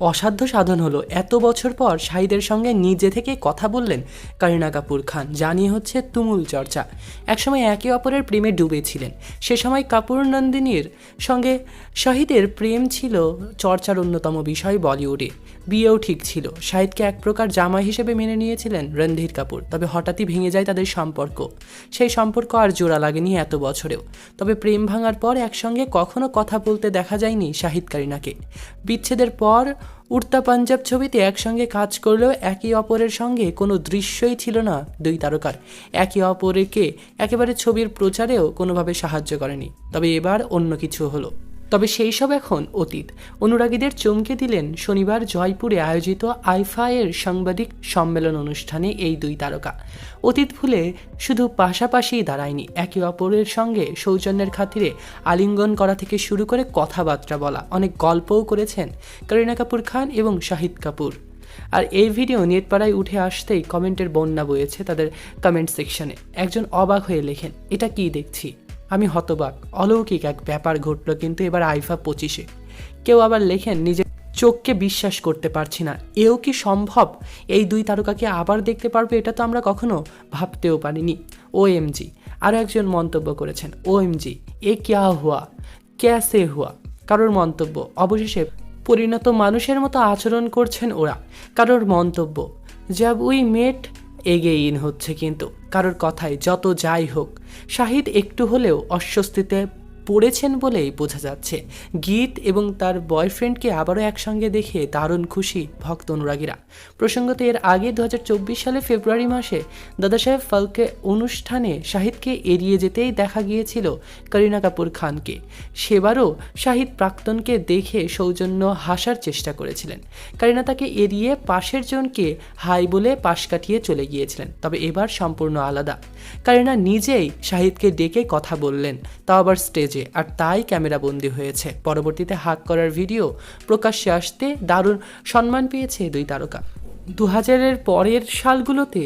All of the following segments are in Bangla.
অসাধ্য সাধন হলো। এত বছর পর শাহিদের সঙ্গে নিজে থেকে কথা বললেন করিনা কাপুর খান জানিয়ে হচ্ছে তুমুল চর্চা। একসময় একে অপরের প্রেমে ডুবেছিলেন। সে সময় কাপুর নন্দিনীর সঙ্গে শাহিদের প্রেম ছিল চর্চার অন্যতম বিষয় বলিউডে। বিয়েও ঠিক ছিল। শাহিদকে এক প্রকার জামা হিসেবে মেনে নিয়েছিলেন রণধীর কাপুর, তবে হঠাৎই ভেঙে যায় তাদের সম্পর্ক। সেই সম্পর্ক আর জোড়া লাগেনি এত বছরেও। তবে প্রেম ভাঙার পর একসঙ্গে কখনো কথা বলতে দেখা যায়নি শাহিদ কারিনাকে। বিচ্ছেদের পর উড়তা পাঞ্জাব ছবিতে একসঙ্গে কাজ করলেও একে অপরের সঙ্গে কোনো দৃশ্যই ছিল না দুই তারকার। একে অপরকে একেবারে ছবির প্রচারেও কোনোভাবে সাহায্য করেনি। তবে এবার অন্য কিছু হলো। তবে সেই সব এখন অতীত। অনুরাগীদের চমকে দিলেন শনিবার জয়পুরে আয়োজিত আইফায়ের সাংবাদিক সম্মেলন অনুষ্ঠানে এই দুই তারকা। অতীত ভুলে শুধু পাশাপাশিই দাঁড়ায়নি, একে অপরের সঙ্গে সৌজন্যের খাতিরে আলিঙ্গন করা থেকে শুরু করে কথাবার্তা বলা। অনেক গল্পও করেছেন করিনা কাপুর খান এবং শাহিদ কাপুর। আর এই ভিডিও নেটপাড়ায় উঠে আসতেই কমেন্টের বন্যা বয়েছে তাদের কমেন্ট সেকশনে একজন অবাক হয়ে লেখেন, এটা কি দেখছি? আমি হতবাক, অলৌকিক এক ব্যাপার ঘটলো কিন্তু এবার আইফা পঁচিশে। কেউ আবার লেখেন, নিজের চোখকে বিশ্বাস করতে পারছি না। এও কি সম্ভব? এই দুই তারকাকে আবার দেখতে পারব এটা তো আমরা কখনো ভাবতেও পারিনি। ও এমজি আরও একজন মন্তব্য করেছেন। ও এমজি এ ক্যা হুয়া? ক্যাসে হুয়া? কারোর মন্তব্য? অবশেষে পরিণত মানুষের মতো আচরণ করছেন ওরা। কারোর মন্তব্য? যাব উই মেট এগেইন হচ্ছে কিন্তু। কারোর কথায় যত যাই হোক শাহিদ একটু হলেও অস্বস্তিতে পড়েছেন বলেই বোঝা যাচ্ছে। গীত এবং তার বয়ফ্রেন্ডকে আবারও একসঙ্গে দেখে দারুণ খুশি ভক্ত অনুরাগীরা। প্রসঙ্গত এর আগে দু হাজার চব্বিশ সালে ফেব্রুয়ারি মাসে দাদাসাহেব ফালকে অনুষ্ঠানে শাহিদকে এড়িয়ে যেতেই দেখা গিয়েছিল করিনা কাপুর খানকে। সেবারও শাহিদ প্রাক্তনকে দেখে সৌজন্য হাসার চেষ্টা করেছিলেন। করিনা তাকে এড়িয়ে পাশের জনকে হাই বলে পাশ কাটিয়ে চলে গিয়েছিলেন, তবে এবার সম্পূর্ণ আলাদা। কারিনা নিজেই শাহিদকে ডেকে কথা বললেন, তাও আবার স্টেজে। আর তাই ক্যামেরা বন্দি হয়েছে। পরবর্তীতে হাক করার ভিডিও প্রকাশ্যে আসতে দারুণ সম্মান পেয়েছে দুই তারকা। দু হাজারের পরের সালগুলোতে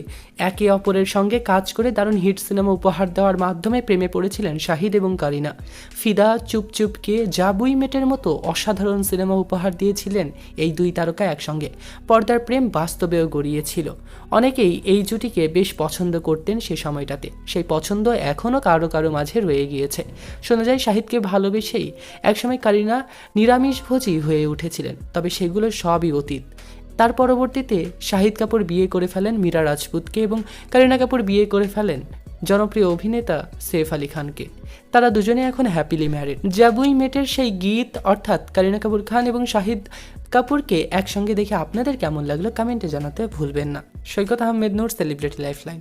একে অপরের সঙ্গে কাজ করে দারুণ হিট সিনেমা উপহার দেওয়ার মাধ্যমে প্রেমে পড়েছিলেন শাহিদ এবং কারিনা। ফিদা চুপচুপকে জাবুই মেটের মতো অসাধারণ সিনেমা উপহার দিয়েছিলেন এই দুই তারকা একসঙ্গে। পর্দার প্রেম বাস্তবেও গড়িয়েছিল। অনেকেই এই জুটিকে বেশ পছন্দ করতেন সে সময়টাতে। সেই পছন্দ এখনও কারও কারও মাঝে রয়ে গিয়েছে। শোনা যায় শাহিদকে ভালোবেসেই একসময় কারিনা নিরামিষভোজী হয়ে উঠেছিলেন, তবে সেগুলো সবই অতীত। তার পরবর্তীতে শাহিদ কাপুর বিয়ে করে ফেলেন মীরা রাজপুতকে এবং কারিনা কাপুর বিয়ে করে ফেলেন জনপ্রিয় অভিনেতা সেফ আলী খানকে। তারা দুজনে এখন হ্যাপিলি ম্যারিড জাবুই মেটের সেই গীত, অর্থাৎ কারিনা কাপুর খান এবং শাহিদ কাপুরকে একসঙ্গে দেখে আপনাদের কেমন লাগল কমেন্টে জানাতে ভুলবেন না। Saikat Ahmed Noor celebrity lifeline